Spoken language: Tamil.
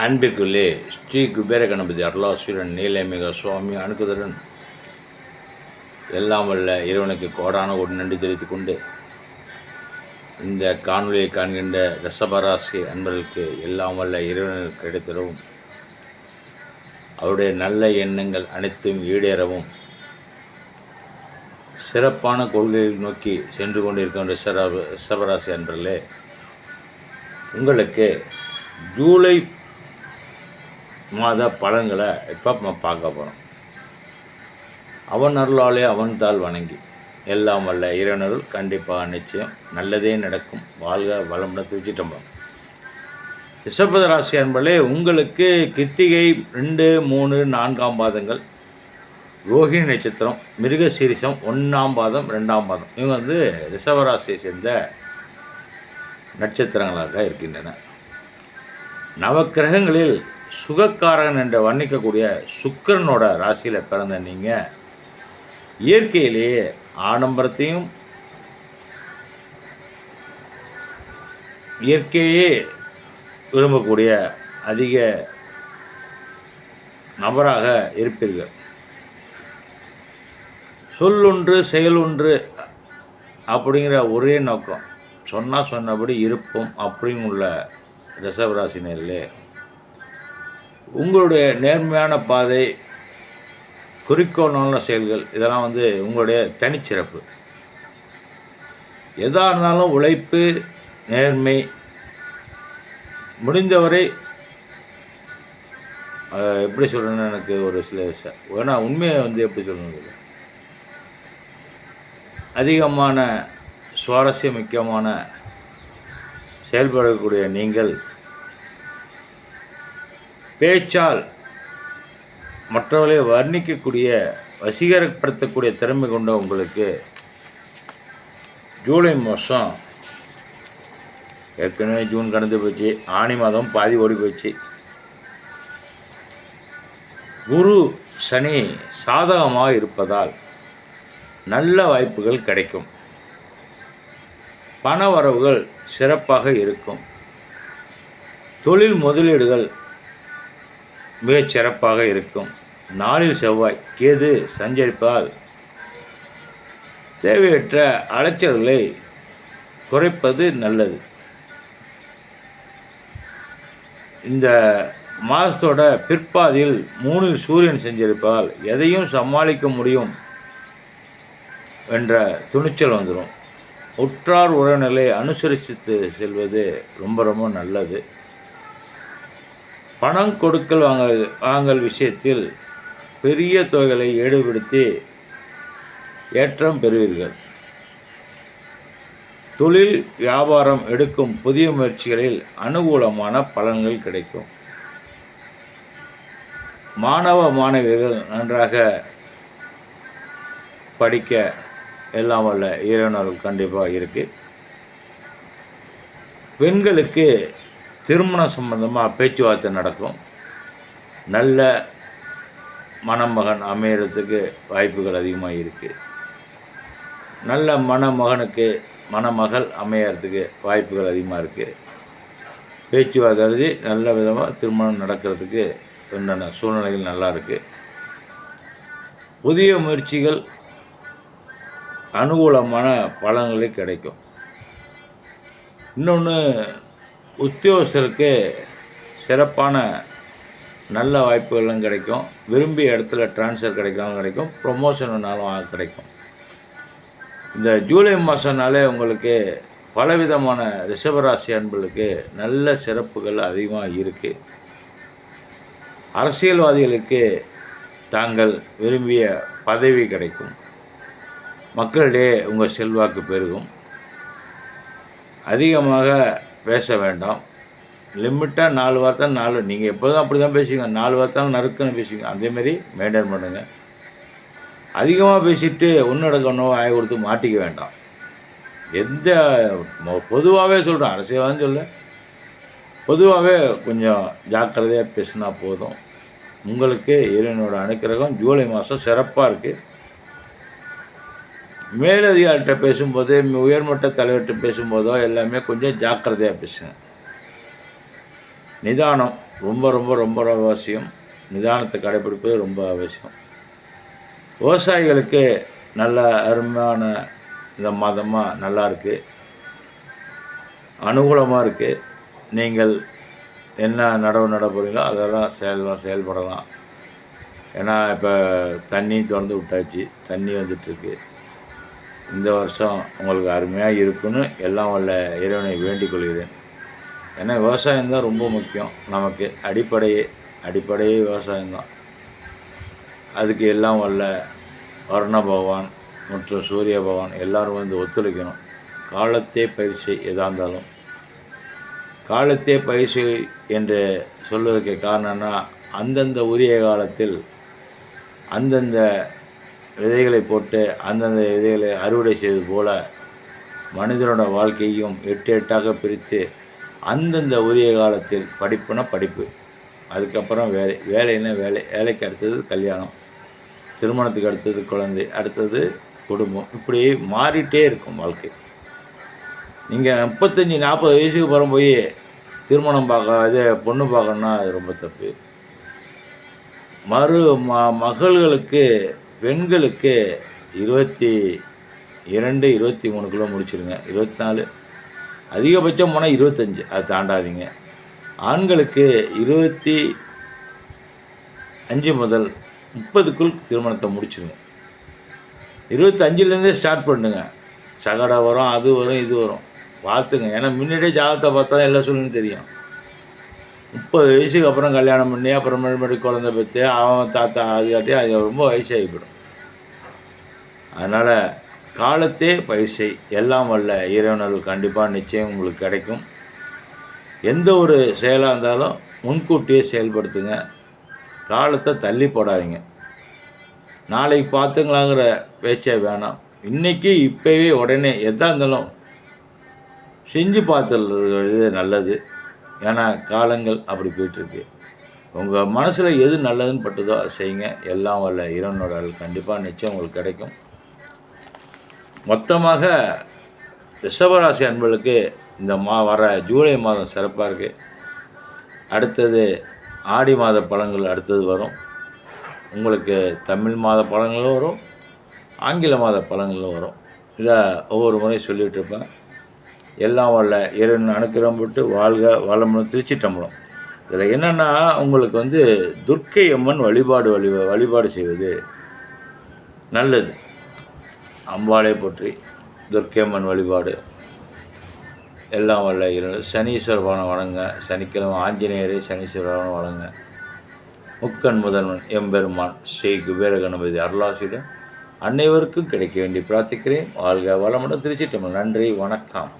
அன்பிற்குள்ளே ஸ்ரீ குபேர கணபதி அருளாசுரன் நீலமிக சுவாமி அணுகுதரன் எல்லாம் வல்ல இறைவனுக்கு கோடான ஒரு நன்றி தெரிவித்துக் கொண்டு இந்த காணொலியை காண்கின்ற ரசபராசி அன்பர்களுக்கு எல்லாம் வல்ல இறைவனுக்கு கிடைத்திடவும் அவருடைய நல்ல எண்ணங்கள் அனைத்தும் ஈடேறவும் சிறப்பான கொள்கையை நோக்கி சென்று கொண்டிருக்கின்ற ரிஷர ரிஷபராசி அன்பர்களே உங்களுக்கு ஜூலை மாத பலன்களை இப்போ நம்ம பார்க்க போகிறோம் அவன் அருளாலே அவன் தாள் வணங்கி எல்லாம் வல்ல இறைவனர்கள் கண்டிப்பாக நிச்சயம் நல்லதே நடக்கும். வாழ்க வளமுடன் திருச்சிட்டம்பலம் ரிஷபத ராசி அன்பர்களே உங்களுக்கு கித்திகை ரெண்டு மூணு நான்காம் பாதங்கள் ரோஹிணி நட்சத்திரம் மிருக சீரிசம் ஒன்றாம் பாதம் ரெண்டாம் பாதம். இவங்க வந்து ரிஷபராசியை சேர்ந்த நட்சத்திரங்களாக இருக்கின்றன. நவக்கிரகங்களில் சுகக்காரன் என்று வர்ணிக்கக்கூடிய சுக்கிரனோட ராசியில் பிறந்த நீங்கள் இயற்கையிலேயே ஆடம்பரத்தையும் இயற்கையே விரும்பக்கூடிய அதிக நபராக இருப்பீர்கள். சொல்லொன்று செயலொன்று அப்படிங்கிற ஒரே நோக்கம். சொன்னால் சொன்னபடி இருப்போம் அப்படின்னு உள்ள ரிசர்வ் ராசினர்களே உங்களுடைய நேர்மையான பாதை குறிக்கோளான செயல்கள் இதெல்லாம் வந்து உங்களுடைய தனிச்சிறப்பு. எதாக இருந்தாலும் உழைப்பு நேர்மை முடிந்தவரை எப்படி சொல்லணும்னு எனக்கு ஒரு சில ஏன்னா உண்மையை வந்து எப்படி சொல்லணும் அதிகமான சுவாரஸ்யமிக்கமான செயல்படக்கூடிய நீங்கள் பேச்சால் மற்றவர்களை வர்ணிக்கக்கூடிய வசீகரப்படுத்தக்கூடிய திறமை கொண்ட உங்களுக்கு ஜூலை மாதம் ஏற்கனவே ஜூன் கடந்து போச்சு ஆனி மாதம் பாதி ஓடி போச்சு. குரு சனி சாதகமாக இருப்பதால் நல்ல வாய்ப்புகள் கிடைக்கும். பண வரவுகள் சிறப்பாக இருக்கும். தொழில் முதலீடுகள் மிகச் சிறப்பாக இருக்கும். நாளில் செவ்வாய் கேது சஞ்சரிப்பதால் தேவையற்ற அலைச்சல்களை குறைப்பது நல்லது. இந்த மாதத்தோட பிற்பாதியில் மூணில் சூரியன் செஞ்சிருப்பதால் எதையும் சமாளிக்க முடியும் என்ற துணிச்சல் வந்துடும் உற்றார் உறவினர்களை அனுசரித்து செல்வது ரொம்ப ரொம்ப நல்லது. பணம் கொடுக்கல் வாங்கல் வாங்கல் விஷயத்தில் பெரிய தொகைகளை ஈடுபடுத்தி ஏற்றம் பெறுவீர்கள். தொழில் வியாபாரம் எடுக்கும் புதிய முயற்சிகளில் அனுகூலமான பலன்கள் கிடைக்கும். மாணவ மாணவியர்கள் நன்றாக படிக்க எல்லாம் வல்ல இறைவனர்கள் கண்டிப்பாக இருக்குது பெண்களுக்கு திருமணம் சம்பந்தமாக பேச்சுவார்த்தை நடக்கும் நல்ல மணமகன் அமையறதுக்கு வாய்ப்புகள் அதிகமாக இருக்குது நல்ல மணமகனுக்கு மணமகள் அமையறதுக்கு வாய்ப்புகள் அதிகமாக இருக்குது பேச்சுவார்த்தை எழுதி நல்ல விதமாக திருமணம் நடக்கிறதுக்கு உண்டான சூழ்நிலைகள் நல்லா இருக்குது புதிய முயற்சிகள் அனுகூலமான பலன்களே கிடைக்கும். இன்னொன்று உத்தியோகஸ்தருக்கு சிறப்பான நல்ல வாய்ப்புகளும் கிடைக்கும். விரும்பிய இடத்துல ட்ரான்ஸ்ஃபர் கிடைக்கலாம் கிடைக்கும். ப்ரொமோஷன்னாலும் கிடைக்கும். இந்த ஜூலை மாதம்னாலே உங்களுக்கு பலவிதமான ரிஷபராசி அன்பர்களுக்கு நல்ல சிறப்புகள் அதிகமாக இருக்குது அரசியல்வாதிகளுக்கு தாங்கள் விரும்பிய பதவி கிடைக்கும். மக்களிடையே உங்கள் செல்வாக்கு பெருகும். அதிகமாக பேச வேண்டாம். லிமிட்டாக நாலு வார்த்தை நாலு. நீங்கள் எப்போதும் அப்படி தான் பேசுவீங்க. நாலு வார்த்தை நறுக்குன்னு பேசுவீங்க. அதேமாரி மெயின்டைன் பண்ணுங்கள் அதிகமாக பேசிட்டு ஒன்றடக்கணும் ஆய கொடுத்து மாட்டிக்க வேண்டாம். எந்த பொதுவாகவே சொல்கிறேன் அரசியலாக சொல்ல பொதுவாகவே கொஞ்சம் ஜாக்கிரதையாக பேசினா போதும். உங்களுக்கு இறைவனோட அனுக்கிரகம் ஜூலை மாதம் சிறப்பாக இருக்குது மேலதிகாரிகிட்ட பேசும்போது உயர்மட்ட தலைவர்கிட்ட பேசும்போதோ எல்லாமே கொஞ்சம் ஜாக்கிரதையாக பேசுங்க நிதானம் ரொம்ப ரொம்ப ரொம்ப அவசியம். நிதானத்தை கடைப்பிடிப்பது ரொம்ப அவசியம். விவசாயிகளுக்கு நல்ல அருமையான இந்த மாதமாக நல்லா இருக்குது அனுகூலமாக இருக்குது நீங்கள் என்ன நடவு நட போகிறீங்களோ அதெல்லாம் செயல் செயல்படலாம். ஏன்னா இப்போ தண்ணி திறந்து விட்டாச்சு. தண்ணி வந்துட்டுருக்கு இந்த வருஷம் உங்களுக்கு அருமையாக இருக்குன்னு எல்லாம் வல்ல இறைவனை வேண்டிக் கொள்கிறேன். ஏன்னா விவசாயம் தான் ரொம்ப முக்கியம். நமக்கு அடிப்படையே அடிப்படையே விவசாயம்தான் அதுக்கு எல்லாம் வல்ல வர்ண பகவான் மற்றும் சூரிய பகவான் எல்லாரும் வந்து ஒத்துழைக்கணும். காலத்தே பயிற்சி எதாக இருந்தாலும். காலத்தே பயிற்சி என்று சொல்வதற்கு காரணம்னா அந்தந்த உரிய காலத்தில் அந்தந்த விதைகளை போட்டு அந்தந்த விதைகளை அறுவடை செய்வது போல மனிதனோட வாழ்க்கையும் எட்டு எட்டாக பிரித்து அந்தந்த உரிய காலத்தில் படிப்புனா படிப்பு. அதுக்கப்புறம் வேலை வேலைன்னா வேலை வேலைக்கு அடுத்தது கல்யாணம் திருமணத்துக்கு அடுத்தது குழந்தை அடுத்தது குடும்பம். இப்படி மாறிட்டே இருக்கும் வாழ்க்கை. நீங்கள் முப்பத்தஞ்சி நாற்பது வயசுக்கு பிறகு போய் திருமணம் பார்க்க இது பொண்ணு பார்க்கணுன்னா அது ரொம்ப தப்பு. மறு ம மகள்களுக்கு பெண்களுக்கு இருபத்தி இரண்டு இருபத்தி மூணுக்குள்ளே முடிச்சிடுங்க இருபத்தி நாலு. அதிகபட்சம் போனால் இருபத்தஞ்சி. அதை தாண்டாதீங்க. ஆண்களுக்கு இருபத்தி அஞ்சு முதல் முப்பதுக்குள் திருமணத்தை முடிச்சிடுங்க இருபத்தஞ்சிலேருந்தே ஸ்டார்ட் பண்ணுங்க. சகடை வரும் அது வரும் இது வரும். பார்த்துங்க. ஏன்னா முன்னாடியே ஜாதகத்தை பார்த்தா எல்லா சூழ்நிலையும் தெரியும். முப்பது வயசுக்கு அப்புறம் கல்யாணம் பண்ணி அப்புறம் மறுபடி குழந்தை பெற்று அவன் தாத்தா அது காட்டி அது ரொம்ப வயசாகி போயிடும் அதனால் காலத்தே பயிற்சி எல்லாம் வரல இறைவனர்கள் கண்டிப்பாக நிச்சயம் உங்களுக்கு கிடைக்கும். எந்த ஒரு செயலாக இருந்தாலும் முன்கூட்டியே செயல்படுத்துங்க. காலத்தை தள்ளி போடாதீங்க. நாளைக்கு பார்த்துங்களாங்கிற பேச்சே வேணாம். இன்றைக்கி இப்போவே உடனே எதாக இருந்தாலும் செஞ்சு பார்த்துறது நல்லது. ஏன்னா காலங்கள் அப்படி போயிட்டுருக்கு. உங்கள் மனசில் எது நல்லதுன்னு பட்டுதோ அதை செய்யுங்க. எல்லாம் வரல இறைவனோட கண்டிப்பாக நிச்சயம் உங்களுக்கு கிடைக்கும். மொத்தமாக ரிஷபராசி அன்பர்களுக்கு இந்த மா வர ஜூலை மாதம் சிறப்பாக இருக்குது அடுத்தது ஆடி மாத பழங்கள் அடுத்தது வரும். உங்களுக்கு தமிழ் மாத பழங்களும் வரும். ஆங்கில மாத பழங்களும் வரும். இதை ஒவ்வொரு முறையும் சொல்லிகிட்ருப்பேன் எல்லாம் வல்ல இறைவன் அனுக்கிறம் போட்டு வாழ்க வளமுடன் திருச்சிட்டம்பலம் இதில் என்னென்னா உங்களுக்கு வந்து துர்க்கை அம்மன் வழிபாடு வழி வழிபாடு செய்வது நல்லது. அம்பாளை போற்றி துர்க்கை அம்மன் வழிபாடு. எல்லாம் வல்ல இறை சனீஸ்வரபவனை வணங்க. சனிக்கிழமை ஆஞ்சநேயரை சனீஸ்வரபவனை வணங்க. முக்கன் முதல்வன் எம்பெருமான் ஸ்ரீ குபேர கணபதி அருளாசியுடன் அனைவருக்கும் கிடைக்க வேண்டி பிரார்த்திக்கிறேன். வாழ்க வளமுடன் திருச்சிட்டம்பலம் நன்றி. வணக்கம்.